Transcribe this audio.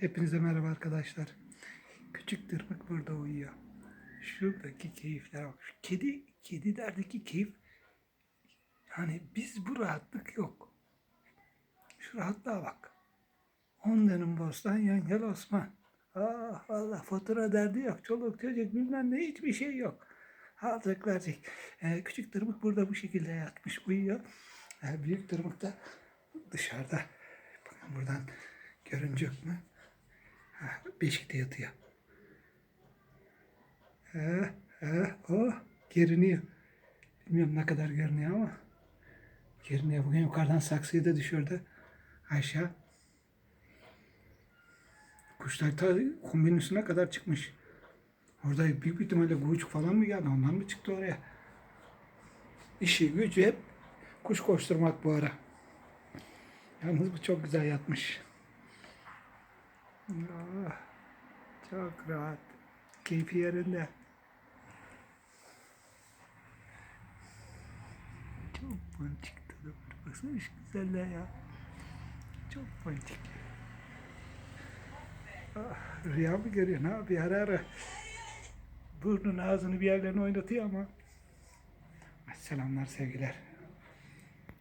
Hepinize merhaba arkadaşlar. Küçük tırmık burada uyuyor. Şuradaki keyiflere bak. Şu kedi, kedilerdeki keyif. Yani biz bu rahatlık yok. Şu rahatlığa bak. On dönüm bostan yan gel Osman. Ah valla fatura derdi yok. Çoluk çocuk bilmem ne hiçbir şey yok. Alacak verecek. Ee, küçük tırmık burada bu şekilde yatmış uyuyor. Ee, büyük tırmık da dışarıda. Bakın buradan görünecek mi? Beşikte yatıyor. Ha, ha, oh, görünüyor. Bilmiyorum ne kadar görünüyor ama görünüyor. Bugün yukarıdan saksıyı da düşürdü. Aşağı. Kuşlar ta kombinin üstüne kadar çıkmış. Orada büyük bir ihtimalle gucuk falan mı geldi? Ondan mı çıktı oraya? İşi gücü hep kuş koşturmak bu ara. Yalnız bu çok güzel yatmış. Çok rahat. Keyfi yerinde. Çok ponçik tadı var. Baksana şu güzelliğe ya. Çok ponçik. Ah, rüya mı görüyor? Ne yapıyor? Ara ara. Burnun ağzını bir yerlerine oynatıyor ama. Selamlar sevgiler.